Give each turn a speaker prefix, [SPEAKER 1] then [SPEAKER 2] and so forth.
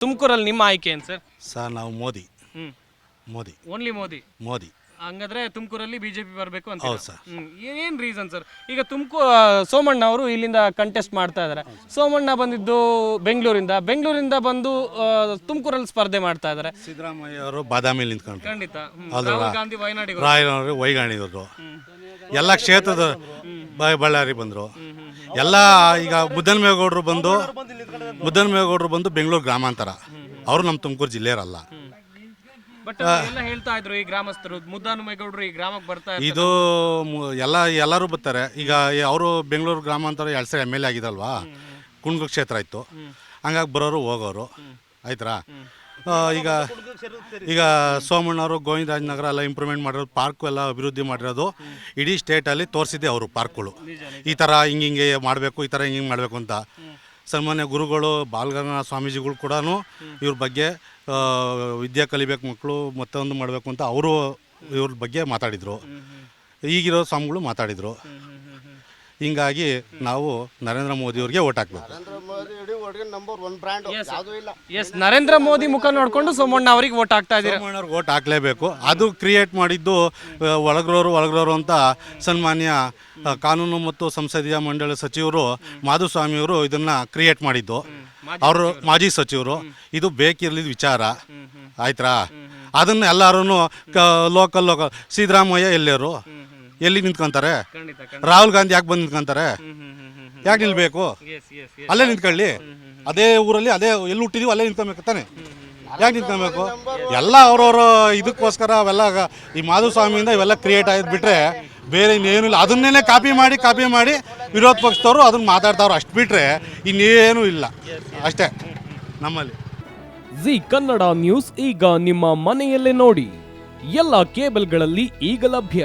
[SPEAKER 1] ತುಮಕೂರಲ್ಲಿ ನಿಮ್ಮ ಆಯ್ಕೆ ಏನು ಸರ್?
[SPEAKER 2] ಸರ್ ನಾವು ಮೋದಿ.
[SPEAKER 1] ಹ್ಮ್.
[SPEAKER 2] ಮೋದಿ.
[SPEAKER 1] ಓನ್ಲಿ ಮೋದಿ?
[SPEAKER 2] ಮೋದಿ.
[SPEAKER 1] ಹಂಗಾದ್ರೆ ತುಮಕೂರಲ್ಲಿ ಬಿಜೆಪಿ ಬರಬೇಕು ಅಂತ
[SPEAKER 2] ಹೌದು ಸರ್.
[SPEAKER 1] ಏನ್ ರೀಸನ್ ಸರ್? ಈಗ ತುಮಕೂರು ಸೋಮಣ್ಣ ಅವರು ಇಲ್ಲಿಂದ ಕಂಟೆಸ್ಟ್ ಮಾಡ್ತಾ ಇದ್ದಾರೆ ಸೋಮಣ್ಣ ಬಂದಿದ್ದು ಬೆಂಗಳೂರಿಂದ. ಬೆಂಗಳೂರಿಂದ ಬಂದು ತುಮಕೂರಲ್ಲಿ ಸ್ಪರ್ಧೆ ಮಾಡ್ತಾ ಇದ್ದಾರೆ
[SPEAKER 2] ಸಿದ್ದರಾಮಯ್ಯ ಅವರು ಬಾದಾಮಿ ನಿಂತ್ಕೊಂಡ್ರು.
[SPEAKER 1] ಖಂಡಿತ. ಹ್ಮ್.
[SPEAKER 2] ಅಲ್ವಾ?
[SPEAKER 1] ರಾಹುಲ್ ಗಾಂಧಿ ವಯನಾಡಿಗರು
[SPEAKER 2] ರಾಯನವರು ವೈಗಾಣಿಗರು. ಎಲ್ಲ ಕ್ಷೇತ್ರದ ಬ- ಬಳ್ಳಾರಿ ಬಂದರು. ಎಲ್ಲ ಈಗ ಮುದ್ದನಮೇಗೌಡರು ಬಂದು ಮುದ್ದನಮೇಗೌಡರು ಬಂದು ಬೆಂಗಳೂರು ಗ್ರಾಮಾಂತರ. ಅವರು ನಮ್ಮ ತುಮಕೂರು ಜಿಲ್ಲೆಯರಲ್ಲ.
[SPEAKER 1] ಬಟ್ ಎಲ್ಲ ಹೇಳ್ತಾ ಇದ್ರು ಈ ಗ್ರಾಮಸ್ಥರು ಮುದ್ದಾನುಮೇಗೌಡರು ಈ ಗ್ರಾಮಕ್ಕೆ ಬರ್ತಾ ಇರ್ತಾರೆ.
[SPEAKER 2] ಇದು ಮು- ಎಲ್ಲ ಎಲ್ಲರೂ ಬರ್ತಾರೆ. ಈಗ ಅವರು ಬೆಂಗಳೂರು ಗ್ರಾಮಾಂತರ ಎರಡು ಸರಿ ಎಂ ಎಲ್ ಎ ಆಗಿದಲ್ವಾ ಕುಣಗ ಕ್ಷೇತ್ರ ಇತ್ತು ಹಂಗಾಗಿ ಬರೋರು ಹೋಗೋರು. ಆಯ್ತಾ ಆ, ಈಗ ಈಗ ಸೋಮಣ್ಣವರು ಗೋವಿಂದರಾಜನಗರ ಎಲ್ಲ ಇಂಪ್ರೂವ್ಮೆಂಟ್ ಮಾಡಿರೋದು ಪಾರ್ಕು ಎಲ್ಲ ಅಭಿವೃದ್ಧಿ ಮಾಡಿರೋದು. ಇಡೀ ಸ್ಟೇಟಲ್ಲಿ ತೋರಿಸಿದ್ದೆ ಅವರು ಪಾರ್ಕ್ಗಳು ಈ ಥರ ಹಿಂಗೆ ಹಿಂಗೆ ಮಾಡಬೇಕು ಈ ಥರ ಹಿಂಗೆ ಮಾಡಬೇಕು ಅಂತ. ಸನ್ಮಾನ್ಯ ಗುರುಗಳು ಬಾಲಗಂಗಾ ಸ್ವಾಮೀಜಿಗಳು ಕೂಡ ಇವ್ರ ಬಗ್ಗೆ ವಿದ್ಯೆ ಕಲಿಬೇಕು ಮಕ್ಕಳು ಮತ್ತೊಂದು ಮಾಡಬೇಕು ಅಂತ ಅವರು ಇವ್ರ ಬಗ್ಗೆ ಮಾತಾಡಿದರು. ಈಗಿರೋ ಸ್ವಾಮಿಗಳು ಮಾತಾಡಿದರು. ಹಿಂಗಾಗಿ ನಾವು ನರೇಂದ್ರ ಮೋದಿಯವ್ರಿಗೆ ಓಟ್ ಹಾಕ್ಬೇಕು.
[SPEAKER 3] ನರೇಂದ್ರ ಮೋದಿ ಇಡೀ ಒಳಗೆ ನಂಬರ್ ಒನ್ ಬ್ರ್ಯಾಂಡ್ ಯಾವುದೂ ಇಲ್ಲ.
[SPEAKER 1] ಎಸ್ ನರೇಂದ್ರ ಮೋದಿ ಮುಖ ನೋಡ್ಕೊಂಡು ಸೋಮಣ್ಣ ಅವರಿಗೆ ವೋಟ್ ಹಾಕ್ತಾ ಇದ್ದೀರಾ?
[SPEAKER 2] ಸೋಮಣ್ಣವ್ರಿಗೆ ಓಟ್ ಹಾಕಲೇಬೇಕು. ಅದು ಕ್ರಿಯೇಟ್ ಮಾಡಿದ್ದು ಆ, ಒಳಗ್ರೋರು ಒಳಗ್ರೋರು ಅಂತ ಸನ್ಮಾನ್ಯ ಆ, ಕಾನೂನು ಮತ್ತು ಸಂಸದೀಯ ಮಂಡಳಿ ಸಚಿವರು ಮಾಧುಸ್ವಾಮಿಯವರು ಇದನ್ನ ಕ್ರಿಯೇಟ್ ಮಾಡಿದ್ದು. ಅವರು ಮಾಜಿ ಸಚಿವರು. ಇದು ಬೇಕಿರ್ಲಿದ ವಿಚಾರ. ಆಯ್ತಾ ಅದನ್ನ ಎಲ್ಲರೂ ಲೋಕಲ್ ಲೋಕಲ್ ಸಿದ್ದರಾಮಯ್ಯ ಎಲ್ಲೇರು ಎಲ್ಲಿ ನಿಂತ್ಕೊಂತಾರೆ?
[SPEAKER 1] ಖಂಡಿತ
[SPEAKER 2] ರಾಹುಲ್ ಗಾಂಧಿ ಯಾಕೆ ಬಂದು ನಿಂತ್ಕೊಂತಾರೆ? ಯಾಕೆ ನಿಲ್ಬೇಕು?
[SPEAKER 1] ಎಸ್ ಎಸ್
[SPEAKER 2] ಅಲ್ಲೇ ನಿಂತ್ಕೊಳ್ಳಿ. ಅದೇ ಊರಲ್ಲಿ ಅದೇ ಎಲ್ಲಿ ಹುಟ್ಟಿದೀವಿ ಅಲ್ಲೇ ನಿಂತ್ಕೊಬೇಕು ತಾನೆ. ಯಾಕೆ ನಿಂತ್ಕೊಬೇಕು? ಎಲ್ಲ ಅವ್ರವ್ರ ಇದಕ್ಕೋಸ್ಕರ ಅವೆಲ್ಲ ಈ ಮಾಧುಸ್ವಾಮಿಯಿಂದ ಇವೆಲ್ಲ ಕ್ರಿಯೇಟ್ ಆಗಿದ್ ಬಿಟ್ರೆ ಬೇರೆ ಇನ್ನೇನು ಇಲ್ಲ. ಅದನ್ನೇ ಕಾಪಿ ಮಾಡಿ ಕಾಪಿ ಮಾಡಿ ವಿರೋಧ ಪಕ್ಷದವರು ಅದನ್ನ ಮಾತಾಡ್ತಾವ್ರು ಅಷ್ಟು ಬಿಟ್ರೆ ಇನ್ನೇನು ಇಲ್ಲ. ಅಷ್ಟೇ ನಮ್ಮಲ್ಲಿ.
[SPEAKER 4] ಜಿ ಕನ್ನಡ ನ್ಯೂಸ್ ಈಗ ನಿಮ್ಮ ಮನೆಯಲ್ಲೇ ನೋಡಿ. ಎಲ್ಲ ಕೇಬಲ್ಗಳಲ್ಲಿ ಈಗ ಲಭ್ಯ.